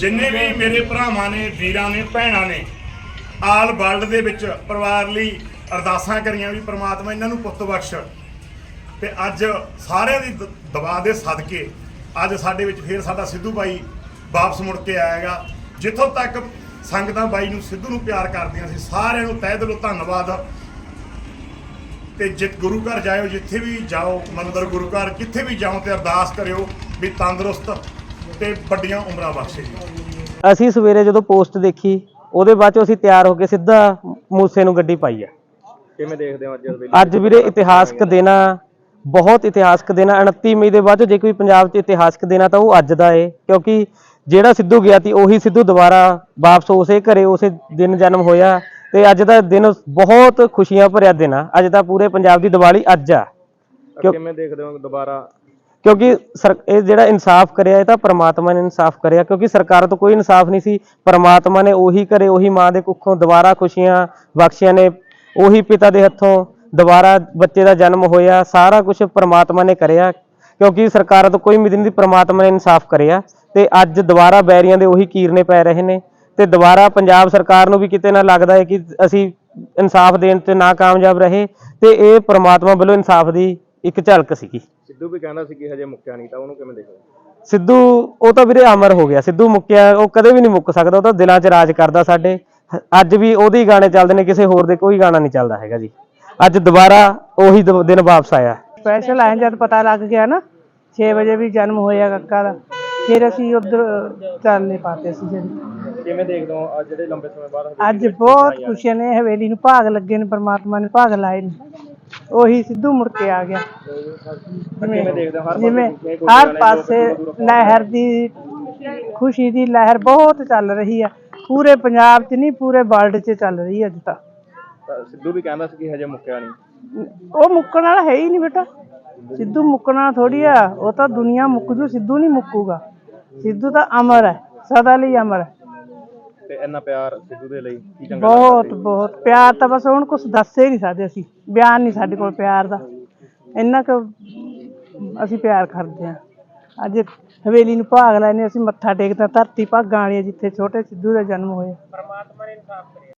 ਜਿੰਨੇ ਵੀ ਮੇਰੇ ਭਰਾਵਾਂ ਨੇ, ਵੀਰਾਂ ਨੇ, ਭੈਣਾਂ ਨੇ, ਆਲ ਵਰਲਡ ਦੇ ਵਿੱਚ ਪਰਿਵਾਰ ਲਈ ਅਰਦਾਸਾਂ ਕਰੀਆਂ ਵੀ ਪ੍ਰਮਾਤਮਾ ਇਹਨਾਂ ਨੂੰ ਪੁੱਤ ਬਖਸ਼। ਤੇ ਅੱਜ ਸਾਰਿਆਂ ਦੀ ਦ- ਦੁਆ ਦੇ ਸਦਕੇ ਅੱਜ ਸਾਡੇ ਵਿੱਚ ਫੇਰ ਸਾਡਾ ਸਿੱਧੂ ਬਾਈ ਵਾਪਸ ਮੁੜ ਕੇ ਆਏਗਾ। ਜਿੱਥੋਂ ਤੱਕ ਸੰਗਤਾਂ ਬਾਈ ਨੂੰ ਸਿੱਧੂ ਨੂੰ ਪਿਆਰ ਕਰਦੀਆਂ ਸੀ, ਸਾਰਿਆਂ ਨੂੰ ਤਹਿ ਦਿਲੋਂ ਧੰਨਵਾਦ। ਤੇ ਜਿਤ ਗੁਰੂ ਘਰ ਜਾਇਓ, ਜਿੱਥੇ ਵੀ ਜਾਓ, ਮੰਦਰ ਗੁਰੂ ਘਰ, ਕਿੱਥੇ ਵੀ ਜਾਓ ਤੇ ਅਰਦਾਸ ਕਰਿਓ ਵੀ ਤੰਦਰੁਸਤ ਤੇ ਵੱਡੀਆਂ ਉਮਰਾਂ ਬਖਸ਼ੇ ਜੀ। ਅਸੀਂ ਸਵੇਰੇ ਜਦੋਂ ਪੋਸਟ ਦੇਖੀ ਉਹਦੇ ਬਾਅਦ ਚੋਂ ਅਸੀਂ ਤਿਆਰ ਹੋ ਕੇ ਸਿੱਧਾ ਮੂਸੇ ਨੂੰ ਗੱਡੀ ਪਾਈ ਆ। ਕਿਵੇਂ ਦੇਖਦੇ ਹੋ ਅੱਜ ਦੇ ਅੱਜ ਵੀਰੇ ਇਤਿਹਾਸਕ ਦਿਨ ਆ ਬਹੁਤ ਇਤਿਹਾਸਕ ਦਿਨ ਆ 29 ਮਈ ਦੇ ਬਾਅਦ ਜੇ ਕੋਈ ਪੰਜਾਬ 'ਚ ਇਤਿਹਾਸਕ ਦਿਨ ਆ ਤਾਂ ਉਹ ਅੱਜ ਦਾ ਏ ਕਿਉਂਕਿ ਜਿਹੜਾ ਸਿੱਧੂ ਗਿਆ ਸੀ ਉਹੀ ਸਿੱਧੂ ਦੁਬਾਰਾ ਵਾਪਸ ਉਸੇ ਘਰੇ ਉਸੇ ਦਿਨ ਜਨਮ ਹੋਇਆ ਤੇ ਅੱਜ ਦਾ ਦਿਨ ਬਹੁਤ ਖੁਸ਼ੀਆਂ ਭਰਿਆ ਦਿਨ ਆ। ਅੱਜ ਤਾਂ ਪੂਰੇ ਪੰਜਾਬ ਦੀ ਦੀਵਾਲੀ ਅੱਜ ਆ। ਕਿਵੇਂ ਦੇਖਦੇ ਹੋ ਦੁਬਾਰਾ ਕਿਉਂਕਿ ਸਰ ਇਹ ਜਿਹੜਾ ਇਨਸਾਫ ਕਰਿਆ, ਇਹ ਤਾਂ ਪ੍ਰਮਾਤਮਾ ਨੇ ਇਨਸਾਫ ਕਰਿਆ, ਕਿਉਂਕਿ ਸਰਕਾਰ ਤੋਂ ਕੋਈ ਇਨਸਾਫ ਨਹੀਂ ਸੀ। ਪ੍ਰਮਾਤਮਾ ਨੇ ਉਹੀ ਕਰੇ, ਉਹੀ ਮਾਂ ਦੇ ਕੁੱਖੋਂ ਦੁਬਾਰਾ ਖੁਸ਼ੀਆਂ ਬਖਸ਼ੀਆਂ ਨੇ, ਉਹੀ ਪਿਤਾ ਦੇ ਹੱਥੋਂ ਦੁਬਾਰਾ ਬੱਚੇ ਦਾ ਜਨਮ ਹੋਇਆ, ਸਾਰਾ ਕੁਝ ਪ੍ਰਮਾਤਮਾ ਨੇ ਕਰਿਆ, ਕਿਉਂਕਿ ਸਰਕਾਰਾਂ ਤੋਂ ਕੋਈ ਉਮੀਦ ਨਹੀਂ ਸੀ, ਪ੍ਰਮਾਤਮਾ ਨੇ ਇਨਸਾਫ ਕਰਿਆ। ਤੇ ਅੱਜ ਦੁਬਾਰਾ ਬੈਰੀਆਂ ਦੇ ਉਹੀ ਕੀਰਨੇ ਪੈ ਰਹੇ ਨੇ, ਤੇ ਦੁਬਾਰਾ ਪੰਜਾਬ ਸਰਕਾਰ ਨੂੰ ਵੀ ਕਿਤੇ ਨਾ ਲੱਗਦਾ ਹੈ ਕਿ ਅਸੀਂ ਇਨਸਾਫ ਦੇਣ ਤੇ ਨਾ ਕਾਮਯਾਬ ਰਹੇ, ਤੇ ਇਹ ਪ੍ਰਮਾਤਮਾ ਵੱਲੋਂ ਇਨਸਾਫ ਦੀ ਇੱਕ ਝਲਕ ਸੀਗੀ। ਸਿੱਧੂ ਵੀ ਕਹਿੰਦਾ ਸੀ ਕਿ ਹਜੇ ਮੁੱਕਿਆ ਨਹੀਂ ਤਾਂ ਉਹਨੂੰ ਕਿਵੇਂ ਦੇਖਦੇ ਹੋ? ਸਿੱਧੂ ਉਹ ਤਾਂ ਵੀਰੇ ਅਮਰ ਹੋ ਗਿਆ। ਸਿੱਧੂ ਮੁੱਕਿਆ ਉਹ ਕਦੇ ਵੀ ਨਹੀਂ ਮੁੱਕ ਸਕਦਾ ਉਹ ਤਾਂ ਦਿਲਾਂ 'ਚ ਰਾਜ ਕਰਦਾ ਸਾਡੇ। ਹ- ਅੱਜ ਵੀ ਉਹਦੇ ਹੀ ਗਾਣੇ ਚੱਲਦੇ ਨੇ ਕਿਸੇ ਹੋਰ ਦੇ ਕੋਈ ਗਾਣਾ ਨਹੀਂ ਚੱਲਦਾ ਹੈਗਾ ਜੀ। ਅੱਜ ਦੁਬਾਰਾ ਉਹੀ ਦ- ਦਿਨ ਵਾਪਸ ਆਇਆ। ਸਪੈਸ਼ਲ ਆਏ ਜਦ ਪਤਾ ਲੱਗ ਗਿਆ ਨਾ 6 ਵਜੇ ਵੀ ਜਨਮ ਹੋਇਆ ਕੱਕਾ ਦਾ ਫਿਰ ਅਸੀਂ ਉਧਰ ਚਾਲੇ ਪਾਤੇ ਸੀ ਜਿਹੜੀ ਕਿਵੇਂ ਦੇਖਦੇ ਹੋ ਅੱਜ ਜਿਹੜੇ ਲੰਬੇ ਸਮੇਂ ਬਾਅਦ? ਅੱਜ ਬਹੁਤ ਖੁਸ਼ੀਆਂ ਨੇ ਹਵੇਲੀ ਨੂੰ ਭਾਗ ਲੱਗੇ ਨੇ ਪ੍ਰਮਾਤਮਾ ਨੇ ਭਾਗ ਲਾਏ ਨੇ। ਉਹੀ ਸਿੱਧੂ ਮੁੜ ਕੇ ਆ ਗਿਆ। ਕਿਵੇਂ ਦੇਖਦੇ ਹੋ ਹਰ ਜਿਵੇਂ ਹਰ ਪਾਸੇ ਲਹਿਰ ਦੀ ਖੁਸ਼ੀ ਦੀ ਲਹਿਰ ਬਹੁਤ ਚੱਲ ਰਹੀ ਆ। ਪੂਰੇ ਪੰਜਾਬ 'ਚ ਨਹੀਂ ਪੂਰੇ ਵਰਲਡ 'ਚ ਚੱਲ ਰਹੀ ਹੈ ਅੱਜ ਤਾਂ। ਸਿੱਧੂ ਵੀ ਕਹਿੰਦਾ ਸੀ ਕਿ ਹਜੇ ਮੁੱਕਿਆ ਨਹੀਂ। ਉਹ ਮੁੱਕਣ ਵਾਲਾ ਹੈ ਹੀ ਨਹੀਂ ਬੇਟਾ। ਸਿੱਧੂ ਮੁੱਕਣਾ ਥੋੜੀ ਆ ਉਹ ਤਾਂ ਦੁਨੀਆ ਮੁੱਕ ਜੂ ਸਿੱਧੂ ਨਹੀਂ ਮੁੱਕੂਗਾ। ਸਿੱਧੂ ਤਾਂ ਅਮਰ ਹੈ ਸਦਾ ਲਈ ਅਮਰ ਹੈ। ਤੇ ਇੰਨਾ ਪਿਆਰ ਸਿੱਧੂ ਦੇ ਲਈ ਕੀ ਚੰਗਾ ਬਹੁਤ ਬਹੁਤ। ਪਿਆਰ ਤਾਂ ਬਸ ਹੁਣ ਕੁਝ ਦੱਸ ਹੀ ਨਹੀਂ ਸਕਦੇ ਅਸੀਂ। ਬਿਆਨ ਨਹੀਂ ਸਾਡੇ ਕੋਲ ਪਿਆਰ ਦਾ। ਇੰਨਾ ਕੁ ਅਸੀਂ ਪਿਆਰ ਕਰਦੇ ਹਾਂ। ਅੱਜ ਹਵੇਲੀ ਨੂੰ ਭਾਗ ਲੈਨੇ ਅਸੀਂ ਮੱਥਾ ਟੇਕਦਾ ਧਰਤੀ ਭਾਗਾਂ ਵਾਲੀ ਜਿੱਥੇ ਛੋਟੇ ਸਿੱਧੂ ਦਾ ਜਨਮ ਹੋਇਆ।